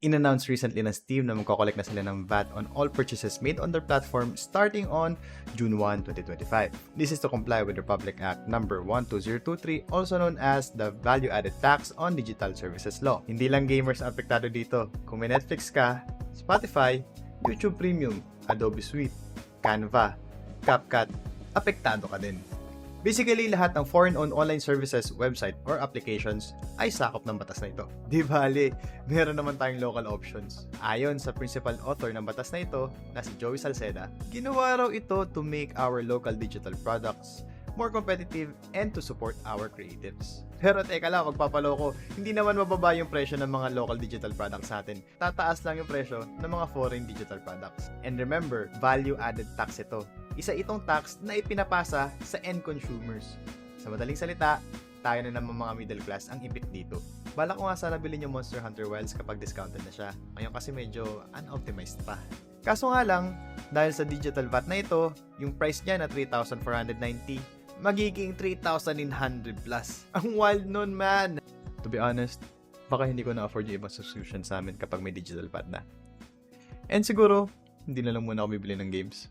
In-announce recently ng Steam na magkocollect na sila ng VAT on all purchases made on their platform starting on June 1, 2025. This is to comply with Republic Act number 12023, also known as the Value Added Tax on Digital Services Law. Hindi lang gamers apektado dito. Kung may Netflix ka, Spotify, YouTube Premium, Adobe Suite, Canva, CapCut, apektado ka din. Basically, lahat ng foreign-owned online services, website, or applications ay sakop ng batas na ito. Di bali, meron naman tayong local options. Ayon sa principal author ng batas na ito, na si Joey Salceda, ginawa raw ito to make our local digital products more competitive and to support our creatives. Pero teka lang, magpapaloko, hindi naman mababa yung presyo ng mga local digital products natin. Tataas lang yung presyo ng mga foreign digital products. And remember, value-added tax ito. Isa itong tax na ipinapasa sa end consumers. Sa madaling salita, tayo na naman mga middle class ang ipit dito. Bala ko nga sana bilhin yung Monster Hunter Wilds kapag discounted na siya. Ngayon kasi medyo unoptimized pa. Kaso nga lang, dahil sa digital VAT na ito, yung price niya na 3,490, magiging 3,900 plus. Ang wild nun, man! To be honest, baka hindi ko na-afford yung ibang subscription sa amin kapag may digital VAT na. And siguro, hindi na lang muna ako bibili ng games.